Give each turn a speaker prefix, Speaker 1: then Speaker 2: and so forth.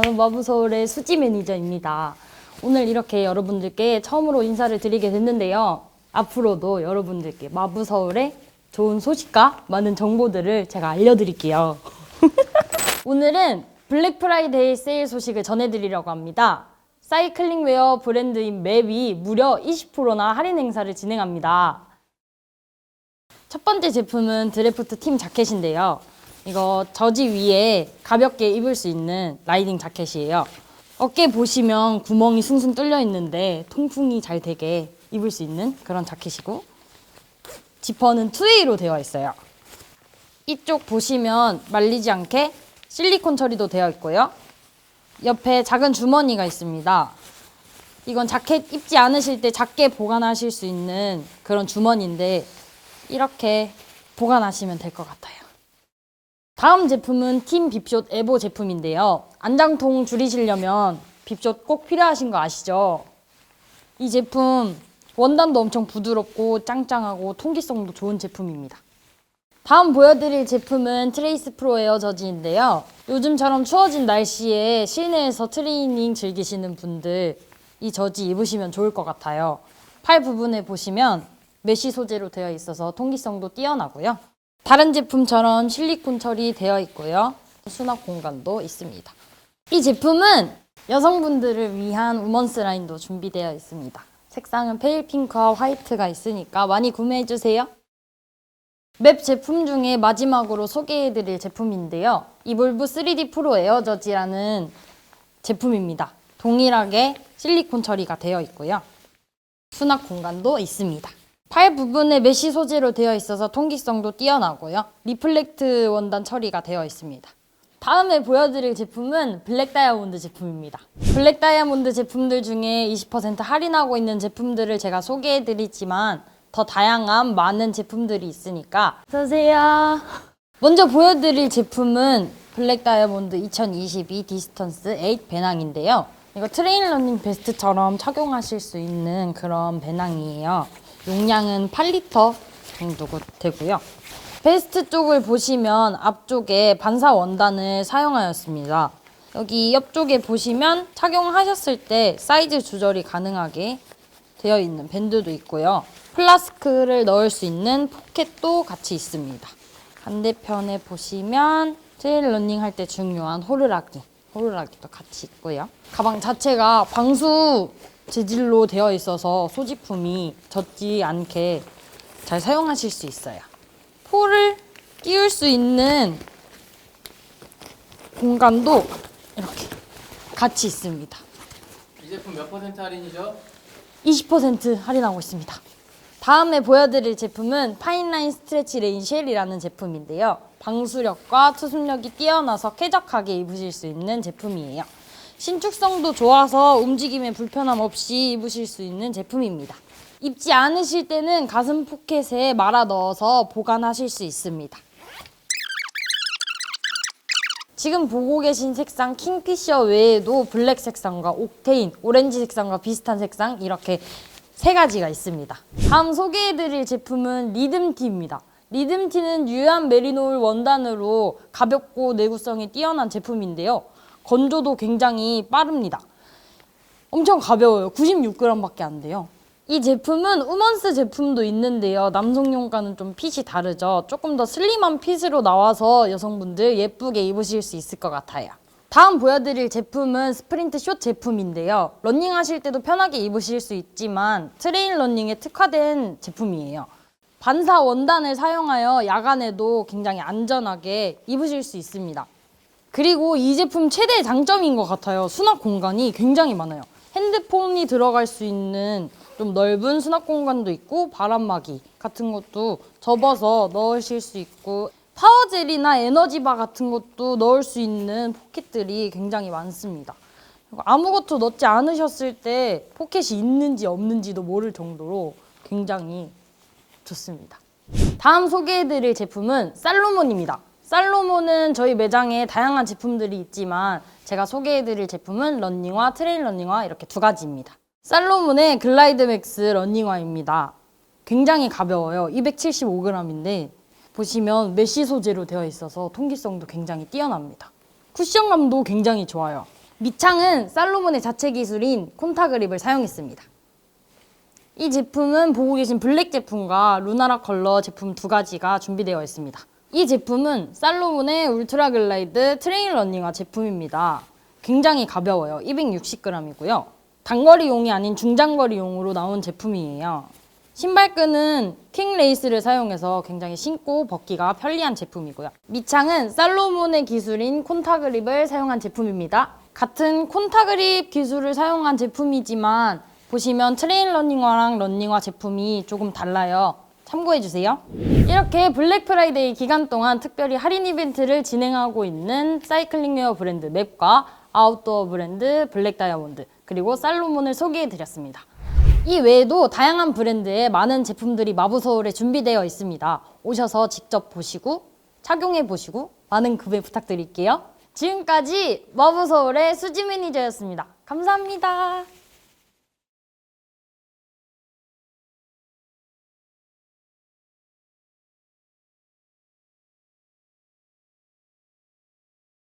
Speaker 1: 마부서울의 수지 매니저입니다. 오늘 이렇게 여러분들께 처음으로 인사를 드리게 됐는데요. 앞으로도 여러분들께 마부서울의 좋은 소식과 많은 정보들을 제가 알려드릴게요. 오늘은 블랙 프라이데이 세일 소식을 전해드리려고 합니다. 사이클링 웨어 브랜드인 맵이 무려 20%나 할인 행사를 진행합니다. 첫 번째 제품은 드래프트 팀 자켓인데요. 이거 저지 위에 가볍게 입을 수 있는 라이딩 자켓이에요. 어깨 보시면 구멍이 숭숭 뚫려 있는데 통풍이 잘 되게 입을 수 있는 그런 자켓이고 지퍼는 투웨이로 되어 있어요. 이쪽 보시면 말리지 않게 실리콘 처리도 되어 있고요. 옆에 작은 주머니가 있습니다. 이건 자켓 입지 않으실 때 작게 보관하실 수 있는 그런 주머니인데 이렇게 보관하시면 될 것 같아요. 다음 제품은 팀 빕숏 에보 제품인데요. 안장통 줄이시려면 빕숏 꼭 필요하신 거 아시죠? 이 제품 원단도 엄청 부드럽고 짱짱하고 통기성도 좋은 제품입니다. 다음 보여드릴 제품은 트레이스 프로 에어 저지인데요. 요즘처럼 추워진 날씨에 실내에서 트레이닝 즐기시는 분들 이 저지 입으시면 좋을 것 같아요. 팔 부분에 보시면 메쉬 소재로 되어 있어서 통기성도 뛰어나고요. 다른 제품처럼 실리콘 처리되어 있고요. 수납 공간도 있습니다. 이 제품은 여성분들을 위한 우먼스 라인도 준비되어 있습니다. 색상은 페일 핑크와 화이트가 있으니까 많이 구매해 주세요. 맵 제품 중에 마지막으로 소개해드릴 제품인데요. 이볼브 3D 프로 에어 저지라는 제품입니다. 동일하게 실리콘 처리가 되어 있고요. 수납 공간도 있습니다. 팔 부분에 메쉬 소재로 되어 있어서 통기성도 뛰어나고요. 리플렉트 원단 처리가 되어 있습니다. 다음에 보여드릴 제품은 블랙 다이아몬드 제품입니다. 블랙 다이아몬드 제품들 중에 20% 할인하고 있는 제품들을 제가 소개해드리지만 더 다양한 많은 제품들이 있으니까 어서오세요. 먼저 보여드릴 제품은 블랙 다이아몬드 2022 디스턴스 8 배낭인데요. 이거 트레인 러닝 베스트처럼 착용하실 수 있는 그런 배낭이에요. 용량은 8리터 정도 되고요. 베스트 쪽을 보시면 앞쪽에 반사 원단을 사용하였습니다. 여기 옆쪽에 보시면 착용하셨을 때 사이즈 조절이 가능하게 되어 있는 밴드도 있고요. 플라스크를 넣을 수 있는 포켓도 같이 있습니다. 반대편에 보시면 트레일 러닝 할 때 중요한 호루라기, 호루라기도 같이 있고요. 가방 자체가 방수 재질로 되어 있어서 소지품이 젖지 않게 잘 사용하실 수 있어요. 포를 끼울 수 있는 공간도 이렇게 같이 있습니다.
Speaker 2: 이 제품 몇 퍼센트 할인이죠?
Speaker 1: 20% 할인하고 있습니다. 다음에 보여드릴 제품은 파인라인 스트레치 레인 쉘이라는 제품인데요. 방수력과 투습력이 뛰어나서 쾌적하게 입으실 수 있는 제품이에요. 신축성도 좋아서 움직임에 불편함 없이 입으실 수 있는 제품입니다. 입지 않으실 때는 가슴 포켓에 말아 넣어서 보관하실 수 있습니다. 지금 보고 계신 색상 킹피셔 외에도 블랙 색상과 옥테인, 오렌지 색상과 비슷한 색상 이렇게 세 가지가 있습니다. 다음 소개해드릴 제품은 리듬티입니다. 리듬티는 유한 메리노울 원단으로 가볍고 내구성이 뛰어난 제품인데요. 건조도 굉장히 빠릅니다. 엄청 가벼워요. 96g밖에 안 돼요. 이 제품은 우먼스 제품도 있는데요. 남성용과는 좀 핏이 다르죠. 조금 더 슬림한 핏으로 나와서 여성분들 예쁘게 입으실 수 있을 것 같아요. 다음 보여드릴 제품은 스프린트 숏 제품인데요. 러닝 하실 때도 편하게 입으실 수 있지만 트레일 러닝에 특화된 제품이에요. 반사 원단을 사용하여 야간에도 굉장히 안전하게 입으실 수 있습니다. 그리고 이 제품 최대 장점인 것 같아요. 수납 공간이 굉장히 많아요. 핸드폰이 들어갈 수 있는 좀 넓은 수납 공간도 있고 바람막이 같은 것도 접어서 넣으실 수 있고 파워젤이나 에너지바 같은 것도 넣을 수 있는 포켓들이 굉장히 많습니다. 아무것도 넣지 않으셨을 때 포켓이 있는지 없는지도 모를 정도로 굉장히 좋습니다. 다음 소개해드릴 제품은 살로몬입니다. 살로몬은 저희 매장에 다양한 제품들이 있지만 제가 소개해드릴 제품은 런닝화, 트레일 런닝화 이렇게 두 가지입니다. 살로몬의 글라이드 맥스 런닝화입니다. 굉장히 가벼워요. 275g인데 보시면 메쉬 소재로 되어 있어서 통기성도 굉장히 뛰어납니다. 쿠션감도 굉장히 좋아요. 밑창은 살로몬의 자체 기술인 콘타 그립을 사용했습니다. 이 제품은 보고 계신 블랙 제품과 루나라 컬러 제품 두 가지가 준비되어 있습니다. 이 제품은 살로몬의 울트라 글라이드 트레일 러닝화 제품입니다. 굉장히 가벼워요. 260g이고요. 단거리용이 아닌 중장거리용으로 나온 제품이에요. 신발끈은 킹 레이스를 사용해서 굉장히 신고 벗기가 편리한 제품이고요. 밑창은 살로몬의 기술인 콘타그립을 사용한 제품입니다. 같은 콘타그립 기술을 사용한 제품이지만 보시면 트레일 러닝화랑 러닝화 제품이 조금 달라요. 참고해 주세요. 이렇게 블랙 프라이데이 기간 동안 특별히 할인 이벤트를 진행하고 있는 사이클링웨어 브랜드 맵과 아웃도어 브랜드 블랙 다이아몬드 그리고 살로몬을 소개해 드렸습니다. 이 외에도 다양한 브랜드의 많은 제품들이 마부서울에 준비되어 있습니다. 오셔서 직접 보시고 착용해 보시고 많은 구매 부탁드릴게요. 지금까지 마부서울의 수지 매니저였습니다. 감사합니다.